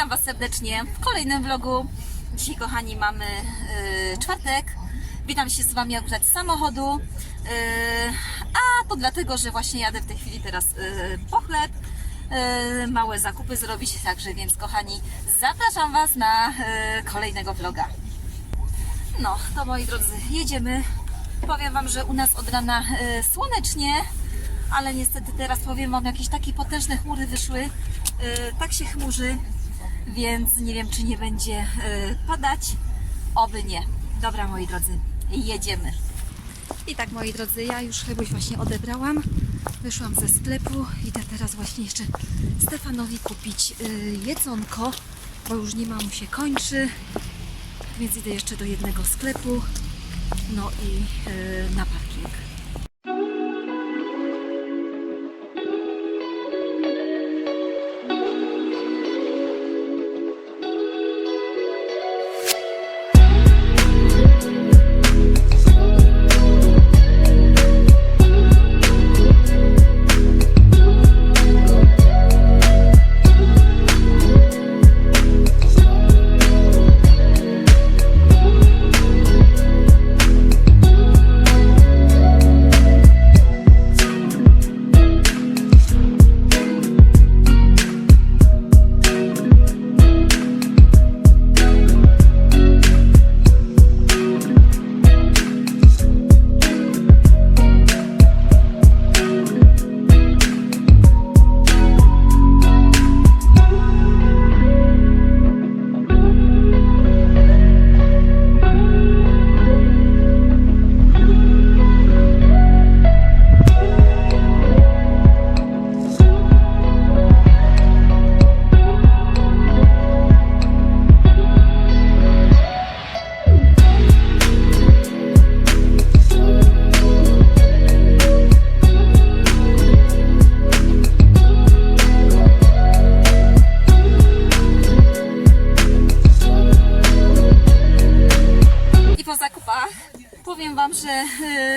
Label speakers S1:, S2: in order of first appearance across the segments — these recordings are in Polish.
S1: witam Was serdecznie w kolejnym vlogu. Dzisiaj kochani mamy yy, czwartek. Witam się z Wami akurat z samochodu. Yy, to dlatego, że właśnie jadę w tej chwili teraz yy, po chleb. Yy, małe zakupy zrobić, także więc kochani zapraszam Was na yy, kolejnego vloga. No, to moi drodzy, jedziemy. Powiem Wam, że u nas od rana słonecznie, ale niestety teraz powiem Wam, jakieś takie potężne chmury wyszły. Tak się chmurzy, więc nie wiem, czy nie będzie padać. Oby nie. Dobra, moi drodzy, jedziemy. I tak, moi drodzy, ja już chyba właśnie odebrałam. Wyszłam ze sklepu. Idę teraz właśnie jeszcze Stefanowi kupić e, jedzonko, bo już nie ma, mu się kończy. Więc idę jeszcze do jednego sklepu. No i yy, na parking.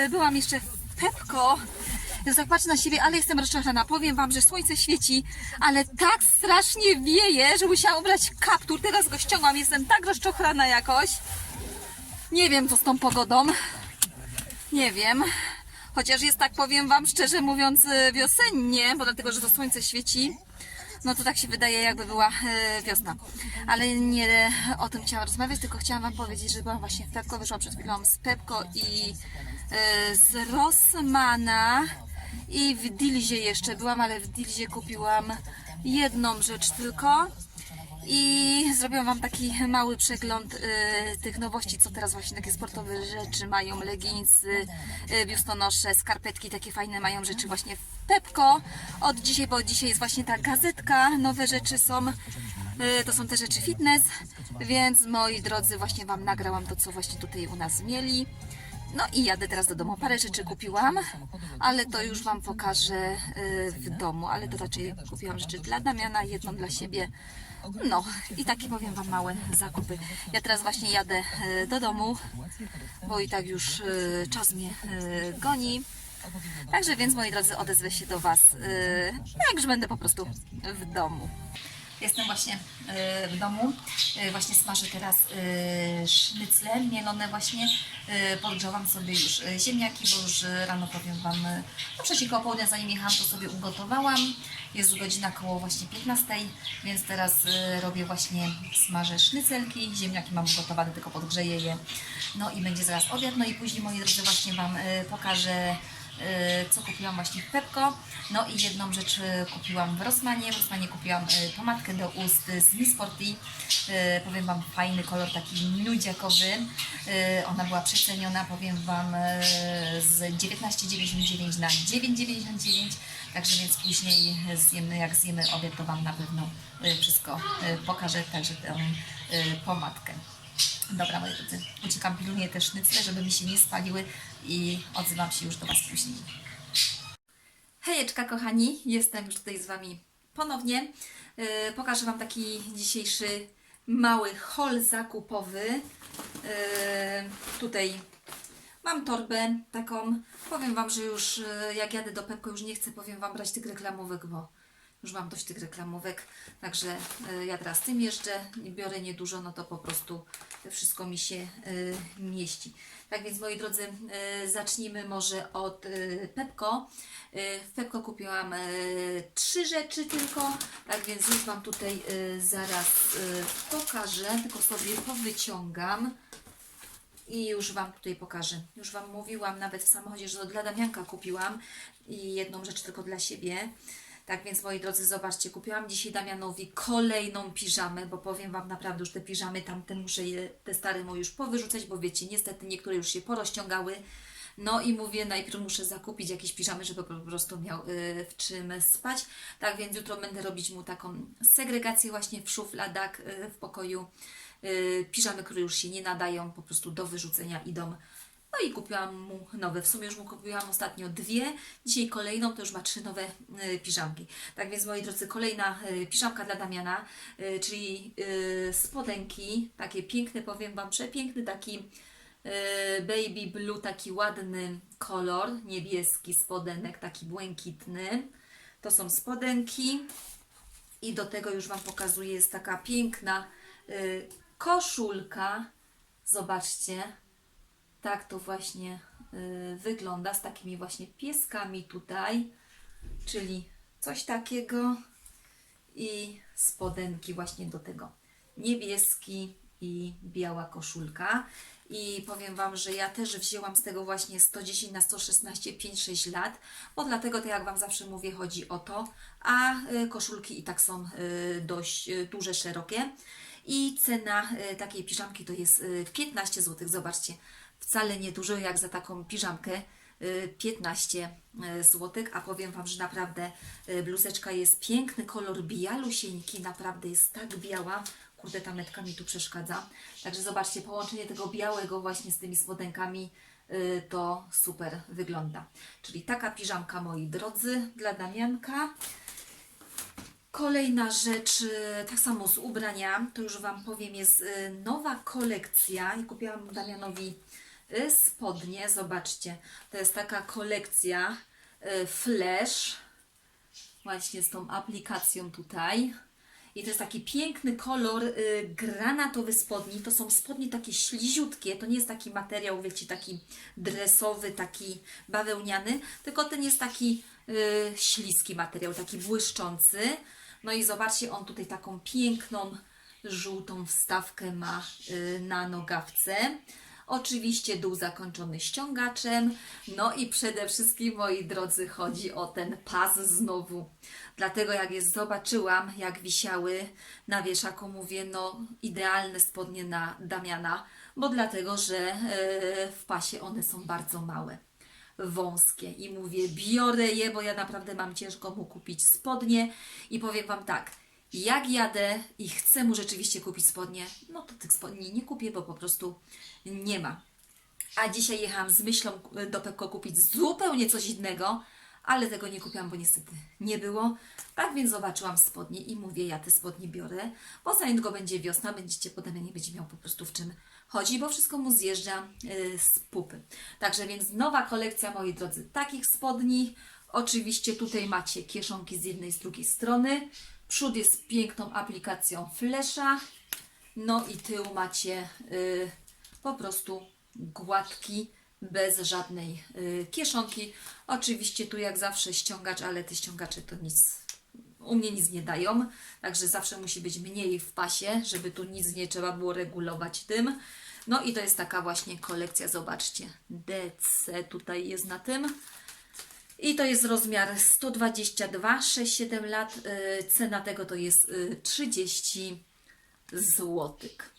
S1: Byłam jeszcze w Pepko. Tak patrzę na siebie, ale jestem rozczarowana. Powiem Wam, że słońce świeci, ale tak strasznie wieje, że musiałam ubrać kaptur. Teraz go ściągam, jestem tak rozczochrana jakoś. Nie wiem, co z tą pogodą. Nie wiem. Chociaż jest tak, powiem Wam szczerze mówiąc, yy, wiosennie, bo dlatego, że to słońce świeci. No to tak się wydaje, jakby była e, wiosna. Ale nie o tym chciałam rozmawiać, tylko chciałam Wam powiedzieć, że byłam właśnie w Pepko, wyszłam przed chwilą z Pepko i e, z Rossmana i w Dilzie jeszcze byłam, ale w Dilzie kupiłam jedną rzecz tylko. I zrobiłam Wam taki mały przegląd y, tych nowości, co teraz właśnie takie sportowe rzeczy mają, leginsy, y, biustonosze, skarpetki, takie fajne mają rzeczy właśnie w Pepko. Od dzisiaj, bo dzisiaj jest właśnie ta gazetka, nowe rzeczy są, y, to są te rzeczy fitness, więc moi drodzy, właśnie Wam nagrałam to, co właśnie tutaj u nas mieli. No i jadę teraz do domu. Parę rzeczy kupiłam, ale to już Wam pokażę y, w domu. Ale to raczej kupiłam rzeczy dla Damiana, jedną dla siebie. No i takie powiem Wam małe zakupy. Ja teraz właśnie jadę y, do domu, bo i tak już y, czas mnie y, goni. Także więc moi drodzy, odezwę się do Was, jak już będę po prostu w domu. Jestem właśnie y, w domu. Y, Właśnie smażę teraz y, sznycle mielone właśnie. Podgrzałam sobie już ziemniaki, bo już rano powiem Wam, no przecież koło południa zanim jechałam, to sobie ugotowałam. Jest godzina koło właśnie 15, więc teraz robię właśnie, smażę sznycelki. Ziemniaki mam ugotowane, tylko podgrzeję je. No i będzie zaraz obiad. No i później, moi drodzy, właśnie Wam pokażę co kupiłam właśnie w Pepko. No i jedną rzecz y, kupiłam w Rossmanie. W Rossmanie kupiłam y, pomadkę do ust y, z Miss Sporty. Y, Powiem Wam, fajny kolor, taki nudziakowy. Y, Ona była przeceniona, powiem Wam, y, z 19,99 na 9,99. Także więc później zjemy, jak zjemy obiad, to Wam na pewno y, wszystko y, pokażę, także tę y, pomadkę. Dobra, moi drodzy, uciekam, pilnuję te sznycle, żeby mi się nie spaliły i odzywam się już do Was później. Hejeczka kochani, jestem już tutaj z Wami ponownie. Yy, pokażę Wam taki dzisiejszy mały haul zakupowy. Yy, tutaj mam torbę taką. Powiem Wam, że już yy, jak jadę do Pepko już nie chcę, powiem Wam, brać tych reklamówek, bo już mam dość tych reklamówek. Także yy, ja teraz tym jeżdżę, biorę niedużo, no to po prostu wszystko mi się yy, mieści. Tak więc moi drodzy, yy, zacznijmy może od Pepko. W Pepko kupiłam trzy rzeczy tylko, tak więc już Wam tutaj zaraz pokażę, tylko sobie powyciągam. I już Wam tutaj pokażę. Już Wam mówiłam nawet w samochodzie, że dla Damianka kupiłam i jedną rzecz tylko dla siebie. Tak więc moi drodzy, zobaczcie, kupiłam dzisiaj Damianowi kolejną piżamę, bo powiem Wam naprawdę już te piżamy tamte muszę je, te stare mu już powyrzucać, bo wiecie, niestety niektóre już się porozciągały. No i mówię, najpierw muszę zakupić jakieś piżamy, żeby po prostu miał y, w czym spać. Tak więc jutro będę robić mu taką segregację właśnie w szufladach y, w pokoju. Y, piżamy, które już się nie nadają, po prostu do wyrzucenia idą. No i kupiłam mu nowe. W sumie już mu kupiłam ostatnio dwie. Dzisiaj kolejną, to już ma trzy nowe y, piżamki. Tak więc moi drodzy, kolejna y, piżamka dla Damiana, y, czyli spodenki, takie piękne, powiem Wam, przepiękny taki baby blue, taki ładny kolor, niebieski spodenek, taki błękitny. To są spodenki. I do tego już Wam pokazuję, jest taka piękna koszulka. Zobaczcie, tak to właśnie y, wygląda z takimi właśnie pieskami tutaj, czyli coś takiego i spodenki właśnie do tego. Niebieski i biała koszulka. I powiem Wam, że ja też wzięłam z tego właśnie 110 na 116 5-6 lat, bo dlatego, tak jak Wam zawsze mówię, chodzi o to, a y, koszulki i tak są y, dość duże, szerokie. I cena takiej piżamki to jest y, 15 zł. Zobaczcie, wcale nie dużo jak za taką piżamkę. y, 15 zł, a powiem Wam, że naprawdę y, bluzeczka jest piękny, kolor bialusieńki, naprawdę jest tak biała, kurde ta metka mi tu przeszkadza, także zobaczcie, połączenie tego białego właśnie z tymi spodenkami y, to super wygląda, czyli taka piżamka moi drodzy dla Damianka. Kolejna rzecz, y, tak samo z ubrania, to już Wam powiem, jest y, nowa kolekcja i kupiłam Damianowi y, spodnie, zobaczcie, to jest taka kolekcja y, Flash, właśnie z tą aplikacją tutaj. I to jest taki piękny kolor y, granatowy spodni. To są spodnie takie śliziutkie. To nie jest taki materiał, wiecie, taki dresowy, taki bawełniany, tylko ten jest taki y, śliski materiał, taki błyszczący. No i zobaczcie, on tutaj taką piękną, żółtą wstawkę ma y, na nogawce. Oczywiście dół zakończony ściągaczem. No i przede wszystkim, moi drodzy, chodzi o ten pas znowu. Dlatego jak je zobaczyłam, jak wisiały na wieszaku, mówię, no idealne spodnie na Damiana, bo dlatego, że e, w pasie one są bardzo małe wąskie i mówię, biorę je, bo ja naprawdę mam ciężko mu kupić spodnie i powiem Wam tak, jak jadę i chcę mu rzeczywiście kupić spodnie, no to tych spodni nie kupię, bo po prostu nie ma. A dzisiaj jechałam z myślą e, do Pepko kupić zupełnie coś innego, ale tego nie kupiłam, bo niestety nie było. Tak więc zobaczyłam spodnie i mówię, ja te spodnie biorę, bo za niedługo będzie wiosna, będziecie potem nie będzie miał po prostu w czym chodzi, bo wszystko mu zjeżdża y, z pupy. Także więc nowa kolekcja, moi drodzy, takich spodni. Oczywiście tutaj macie kieszonki z jednej, z drugiej strony. Przód jest piękną aplikacją flesza. No i tył macie y, po prostu gładki, bez żadnej y, kieszonki. Oczywiście tu jak zawsze ściągacz, ale te ściągacze to nic, u mnie nic nie dają, także zawsze musi być mniej w pasie, żeby tu nic nie trzeba było regulować tym. No i to jest taka właśnie kolekcja, zobaczcie, DC tutaj jest na tym. I to jest rozmiar 122, 6-7 lat. y, Cena tego to jest y, 30 złotych.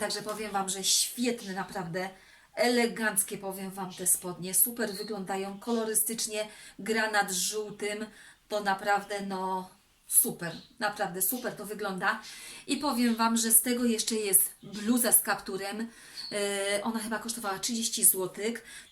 S1: Także powiem Wam, że świetne, naprawdę eleganckie, powiem Wam, te spodnie. Super wyglądają kolorystycznie, granat żółtym. To naprawdę, no, super, naprawdę super to wygląda. I powiem Wam, że z tego jeszcze jest bluza z kapturem. Yy, ona chyba kosztowała 30 zł.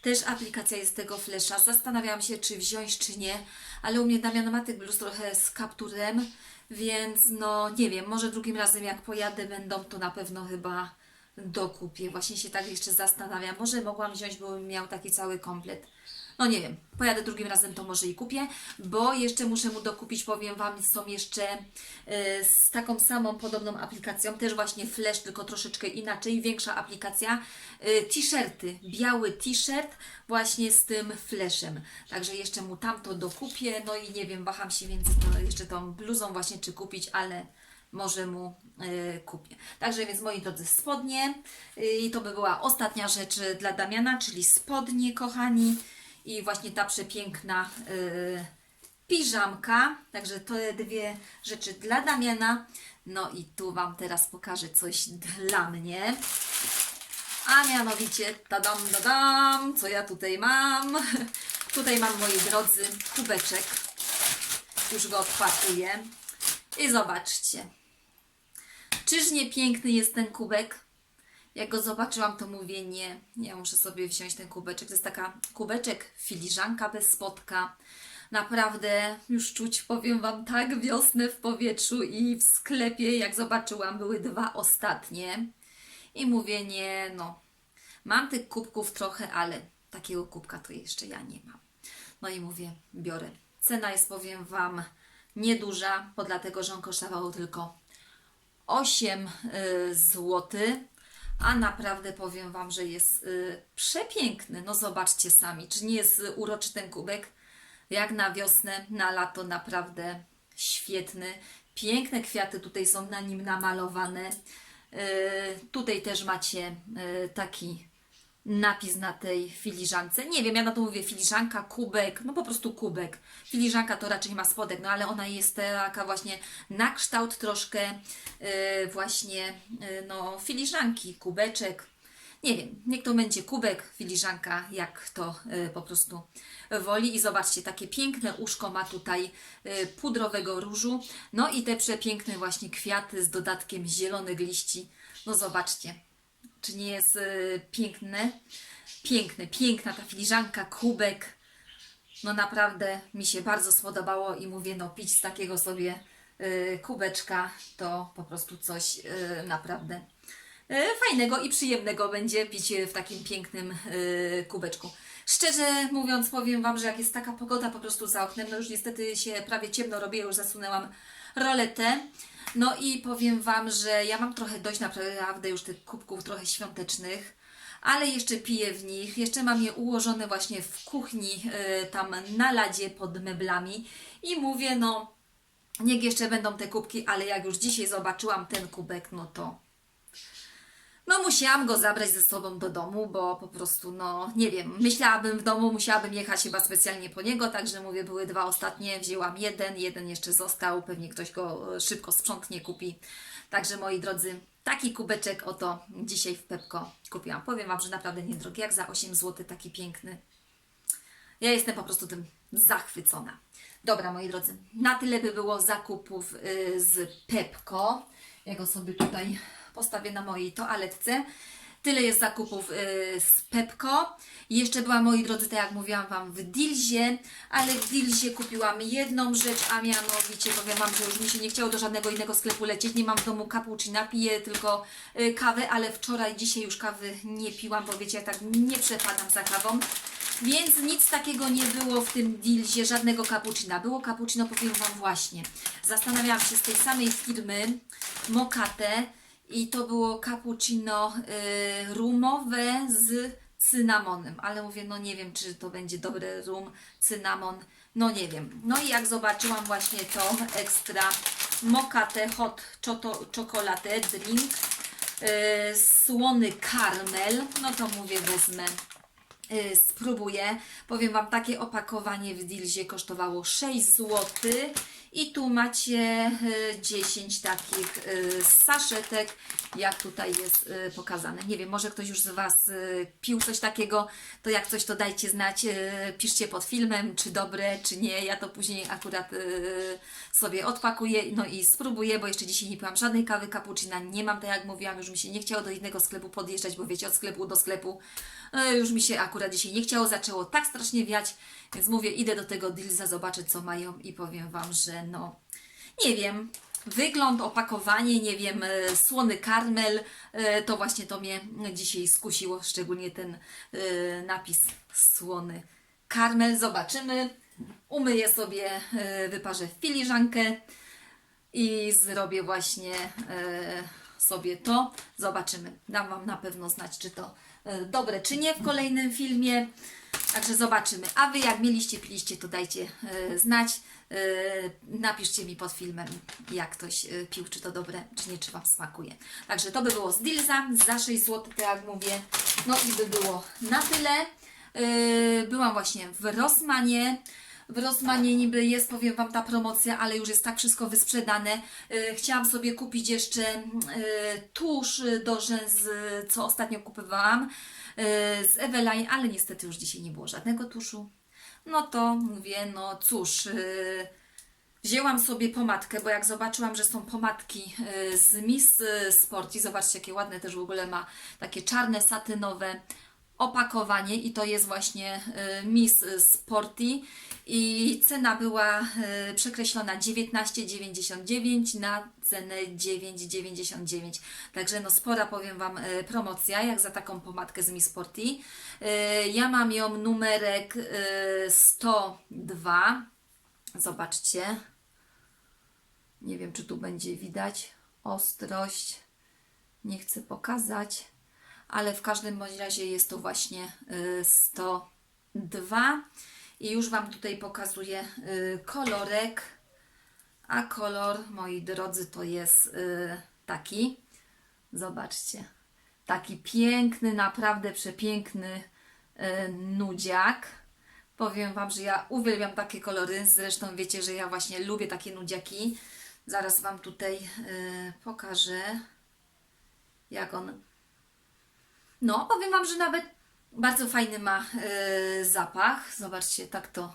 S1: Też aplikacja jest tego flesza. Zastanawiałam się, czy wziąć, czy nie, ale u mnie Damian ma tych bluz trochę z kapturem, więc no nie wiem, może drugim razem jak pojadę będą, to na pewno chyba dokupię. Właśnie się tak jeszcze zastanawiam. Może mogłam wziąć, bo miał taki cały komplet. No nie wiem, pojadę drugim razem, to może i kupię, bo jeszcze muszę mu dokupić, powiem Wam, są jeszcze y, z taką samą podobną aplikacją, też właśnie Flash, tylko troszeczkę inaczej, większa aplikacja, y, t-shirty, biały t-shirt właśnie z tym Flashem, także jeszcze mu tamto dokupię, no i nie wiem, waham się między to, jeszcze tą bluzą właśnie, czy kupić, ale może mu y, kupię. Także więc moi drodzy, spodnie y, i to by była ostatnia rzecz y, dla Damiana, czyli spodnie, kochani. I właśnie ta przepiękna y, piżamka. Także to dwie rzeczy dla Damiana. No i tu Wam teraz pokażę coś dla mnie. A mianowicie, tadam, tadam, co ja tutaj mam? Tutaj mam, moi drodzy, kubeczek. Już go odpakуję. I zobaczcie. Czyż nie piękny jest ten kubek? Jak go zobaczyłam, to mówię nie. Ja muszę sobie wziąć ten kubeczek. To jest taka kubeczek, filiżanka bez spotka. Naprawdę już czuć, powiem Wam, tak wiosnę w powietrzu i w sklepie, jak zobaczyłam, były dwa ostatnie. I mówię nie, no. Mam tych kubków trochę, ale takiego kubka to jeszcze ja nie mam. No i mówię, biorę. Cena jest, powiem Wam, nieduża, bo dlatego, że on kosztował tylko 8 y, zł, a naprawdę powiem Wam, że jest y, przepiękny. No zobaczcie sami, czy nie jest uroczy ten kubek? Jak na wiosnę, na lato naprawdę świetny. Piękne kwiaty tutaj są na nim namalowane. Y, tutaj też macie y, taki napis na tej filiżance. Nie wiem, ja na to mówię filiżanka, kubek, no po prostu kubek. Filiżanka to raczej ma spodek, no ale ona jest taka właśnie na kształt troszkę yy, właśnie yy, no filiżanki, kubeczek. Nie wiem, niech to będzie kubek, filiżanka, jak to yy, po prostu woli. I zobaczcie, takie piękne uszko ma tutaj yy, pudrowego różu. No i te przepiękne właśnie kwiaty z dodatkiem zielonych liści. No zobaczcie, czy nie jest y, piękne? Piękne, piękna ta filiżanka, kubek. No naprawdę mi się bardzo spodobało i mówię, no pić z takiego sobie y, kubeczka to po prostu coś y, naprawdę y, fajnego i przyjemnego będzie pić w takim pięknym y, kubeczku. Szczerze mówiąc, powiem Wam, że jak jest taka pogoda po prostu za oknem, no już niestety się prawie ciemno robi, ja już zasunęłam roletę. No i powiem Wam, że ja mam trochę dość naprawdę już tych kubków trochę świątecznych, ale jeszcze piję w nich. Jeszcze mam je ułożone właśnie w kuchni, y, tam na ladzie pod meblami i mówię, no niech jeszcze będą te kubki, ale jak już dzisiaj zobaczyłam ten kubek, no to no musiałam go zabrać ze sobą do domu, bo po prostu, no nie wiem, myślałabym w domu, musiałabym jechać chyba specjalnie po niego, także mówię, były dwa ostatnie, wzięłam jeden, jeden jeszcze został, pewnie ktoś go e, szybko sprzątnie, kupi. Także moi drodzy, taki kubeczek oto dzisiaj w Pepko kupiłam. Powiem Wam, że naprawdę niedrogi, jak za 8 zł, taki piękny. Ja jestem po prostu tym zachwycona. Dobra, moi drodzy, na tyle by było zakupów y, z Pepko. Ja sobie tutaj postawię na mojej toaletce. Tyle jest zakupów y, z Pepko. Jeszcze byłam, moi drodzy, tak jak mówiłam Wam, w Dilzie, ale w Dilzie kupiłam jedną rzecz, a mianowicie powiem Wam, że już mi się nie chciało do żadnego innego sklepu lecieć. Nie mam w domu cappuccina, piję tylko y, kawę, ale wczoraj, dzisiaj już kawy nie piłam, bo wiecie, ja tak nie przepadam za kawą. Więc nic takiego nie było w tym dealzie, żadnego cappuccina. Było cappuccino, powiem Wam właśnie. Zastanawiałam się z tej samej firmy, Mokate, i to było cappuccino y, rumowe z cynamonem. Ale mówię, no nie wiem, czy to będzie dobry rum, cynamon, no nie wiem. No i jak zobaczyłam właśnie to ekstra Mokate Hot Chocolate Drink, y, słony karmel, no to mówię, wezmę y, spróbuję. Powiem Wam, takie opakowanie w Dilzie kosztowało 6 zł I tu macie y, 10 takich y, saszetek, jak tutaj jest y, pokazane. Nie wiem, może ktoś już z Was pił coś takiego, to jak coś to dajcie znać, piszcie pod filmem, czy dobre, czy nie. Ja to później akurat sobie odpakuję, no i spróbuję, bo jeszcze dzisiaj nie piłam żadnej kawy cappuccina, nie mam, tak jak mówiłam, już mi się nie chciało do innego sklepu podjeżdżać, bo wiecie, od sklepu do sklepu już mi się akurat dzisiaj nie chciało, zaczęło tak strasznie wiać, więc mówię, idę do tego Dilsa, zobaczę co mają i powiem Wam, że no, nie wiem, wygląd, opakowanie, nie wiem, e, słony karmel, e, to właśnie to mnie dzisiaj skusiło, szczególnie ten e, napis słony karmel. Zobaczymy. Umyję sobie, wyparzę filiżankę i zrobię właśnie sobie to. Zobaczymy. Dam Wam na pewno znać, czy to e, dobre, czy nie w kolejnym filmie. Także zobaczymy. A Wy jak mieliście, piliście, to dajcie e, znać. E, napiszcie mi pod filmem, jak ktoś pił, czy to dobre, czy nie, czy Wam smakuje. Także to by było z Dilza za 6 zł, tak jak mówię. No i by było na tyle. Byłam właśnie w Rossmanie. W Rossmanie niby jest, powiem Wam, ta promocja, ale już jest tak wszystko wysprzedane. E, Chciałam sobie kupić jeszcze e, tusz do rzęs, co ostatnio kupowałam e, z Eveline, ale niestety już dzisiaj nie było żadnego tuszu. No to mówię, no cóż, e, wzięłam sobie pomadkę, bo jak zobaczyłam, że są pomadki e, z Miss e, Sporty, zobaczcie jakie ładne też w ogóle ma takie czarne, satynowe opakowanie i to jest właśnie e, Miss Sporty. I cena była e, przekreślona 19,99 na cenę 9,99 także no spora powiem Wam e, promocja jak za taką pomadkę z Miss Sporty. Ja mam ją numerek e, 102 zobaczcie. Nie wiem czy tu będzie widać. Ostrość. Nie chcę pokazać ale w każdym bądź razie jest to właśnie y, 102 i już Wam tutaj pokazuję y, kolorek, a kolor, moi drodzy, to jest y, taki, zobaczcie, taki piękny, naprawdę przepiękny y, nudziak. Powiem Wam, że ja uwielbiam takie kolory, zresztą wiecie, że ja właśnie lubię takie nudziaki. Zaraz Wam tutaj y, pokażę, jak on no, powiem Wam, że nawet bardzo fajny ma e, zapach. Zobaczcie, tak to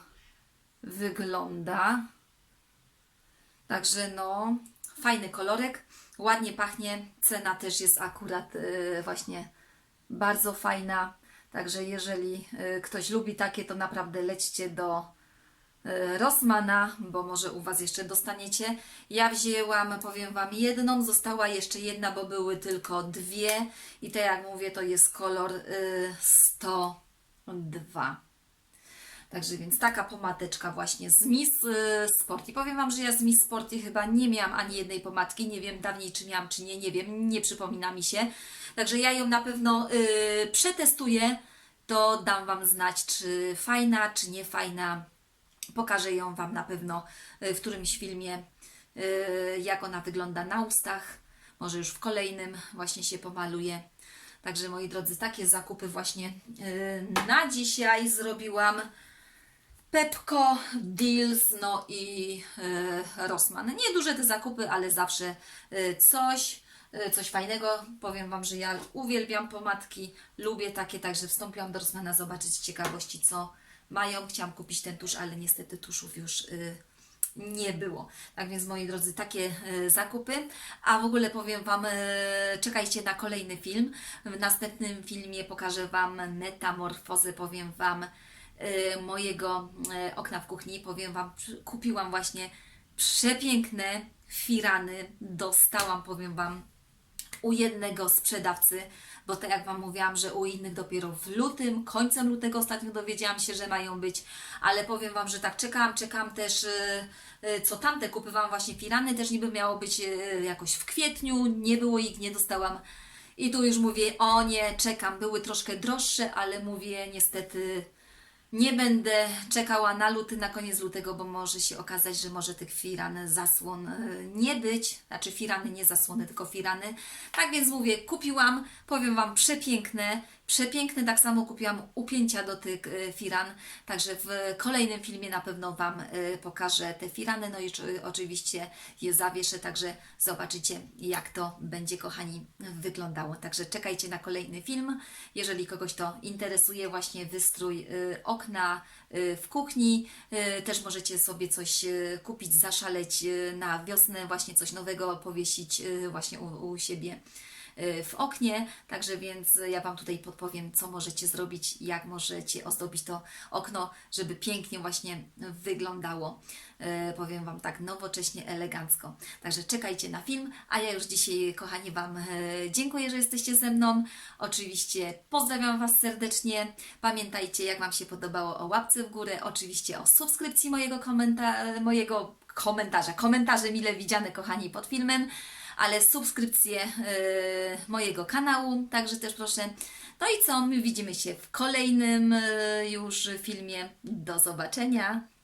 S1: wygląda. Także no, fajny kolorek, ładnie pachnie. Cena też jest akurat e, właśnie bardzo fajna. Także jeżeli e, ktoś lubi takie, to naprawdę lećcie do e, Rossmana, bo może u Was jeszcze dostaniecie. Ja wzięłam, powiem Wam, jedną, została jeszcze jedna, bo były tylko dwie. I tak jak mówię, to jest kolor y, 102. Także więc taka pomadeczka właśnie z Miss y, Sporty. Powiem Wam, że ja z Miss Sporty chyba nie miałam ani jednej pomadki. Nie wiem dawniej, czy miałam, czy nie. Nie wiem, nie przypomina mi się. Także ja ją na pewno y, przetestuję. To dam Wam znać, czy fajna, czy nie fajna. Pokażę ją Wam na pewno y, w którymś filmie, y, jak ona wygląda na ustach. Może już w kolejnym właśnie się pomaluje. Także moi drodzy, takie zakupy właśnie y, na dzisiaj zrobiłam. Pepco, Deals, no i Rossmann. Nie duże te zakupy, ale zawsze coś, coś fajnego. Powiem Wam, że ja uwielbiam pomadki, lubię takie, także wstąpiłam do Rossmana zobaczyć ciekawości, co mają. Chciałam kupić ten tusz, ale niestety tuszów już y, nie było. Tak więc, moi drodzy, takie e, zakupy. A w ogóle powiem Wam, e, czekajcie na kolejny film. W następnym filmie pokażę Wam metamorfozę, powiem Wam mojego okna w kuchni. Powiem Wam, kupiłam właśnie przepiękne firany. Dostałam, powiem Wam, u jednego sprzedawcy, bo tak jak Wam mówiłam, że u innych dopiero w lutym, końcem lutego ostatnio dowiedziałam się, że mają być, ale powiem Wam, że tak czekałam, czekam też, y, y, co tamte. Kupywałam właśnie firany, też niby miało być y, jakoś w kwietniu, nie było ich, nie dostałam. I tu już mówię, o nie, czekam, były troszkę droższe, ale mówię, niestety Nie będę czekała na luty, na koniec lutego, bo może się okazać, że może tych firan zasłon e, nie być. Znaczy firany, nie zasłony, tylko firany. Tak więc mówię, kupiłam, powiem Wam, przepiękne. Przepiękne, tak samo kupiłam upięcia do tych e, firan. Także w kolejnym filmie na pewno Wam e, pokażę te firany. No i czy- oczywiście je zawieszę, także zobaczycie, jak to będzie, kochani, wyglądało. Także czekajcie na kolejny film. Jeżeli kogoś to interesuje, właśnie wystrój y, okna y, w kuchni, y, też możecie sobie coś y, kupić, zaszaleć y, na wiosnę, właśnie coś nowego powiesić y, właśnie u, u siebie y, w oknie, także więc ja Wam tutaj podpowiem, co możecie zrobić, jak możecie ozdobić to okno, żeby pięknie właśnie wyglądało. E, powiem Wam tak nowocześnie, elegancko. Także czekajcie na film, a ja już dzisiaj, kochani, Wam e, dziękuję, że jesteście ze mną. Oczywiście pozdrawiam Was serdecznie. Pamiętajcie, jak Wam się podobało o łapce w górę, oczywiście o subskrypcji mojego, komenta- mojego komentarza. Komentarze mile widziane, kochani, pod filmem ale subskrypcję e, mojego kanału, także też proszę. No i co, my widzimy się w kolejnym e, już filmie. Do zobaczenia.